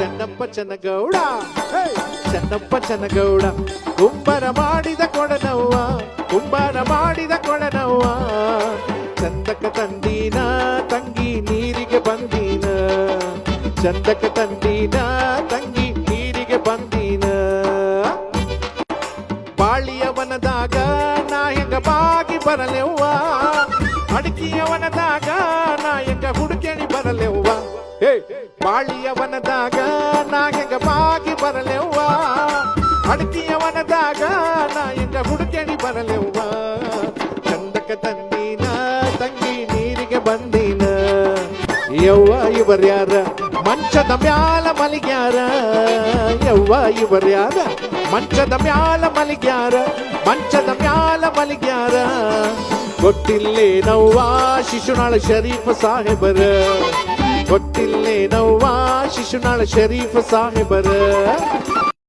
ಚೆನ್ನಪ್ಪ ಚನ್ನಗೌಡ! ಚೆನ್ನಪ್ಪ ಚನ್ನಗೌಡ, ಕುಂಬರ ಮಾಡಿದ ಕೊಡನವ್ವ, ಕುಂಬಾರ ಮಾಡಿದ ಕೊಡನವ್ವ. ಚಂದಕ ತಂದೀನ ತಂಗಿ ನೀರಿಗೆ ಬಂದೀನ. ಚಂದಕ ತಂದೀನ ತಂಗಿ ನೀರಿಗೆ ಬಂದೀನ. ಬಾಳಿಯವನದಾಗ ನಾಯಕ ಬಾಗಿ ಬರಲೆವ್ವ. ಅಡಕಿಯವನದಾಗ ನಾಯಕ ಬರಲೆವ್ವ ಬಾಳಿಯವನದಾಗ ನಾಗ ಬಾಗಿ ಬರಲೆವ್ವ? ಅಡಕಿಯವನದಾಗ ಹೆಂಗ ಹುಡುಕೇಳಿ ಬರಲೆವ್ವ? ಚಂದಕ ತಂದಿನ, ತಂಗಿ ನೀರಿಗೆ ಬಂದಿನ. ಯವ್ವ ಇವರ್ಯಾರ ಮಂಚದ ಮ್ಯಾಲ ಮಲಿಗ್ಯಾರ. ಯವ್ವ ಇವರ್ಯಾರ ಮಂಚದ ಮ್ಯಾಲ ಮಲಿಗ್ಯಾರ. ಮಂಚದ ಮ್ಯಾಲ ಮಲಿಗ್ಯಾರ. ಗೊತ್ತಿಲ್ಲೇನವ್ವ ಶಿಶುನಾಳ ಶರೀಫ್ ಸಾಹೇಬರ? ಗೊತ್ತಿಲ್ಲೇನವ್ವ ಶಿಶುನಾಳ ಶರೀಫ್ ಸಾಹೇಬರ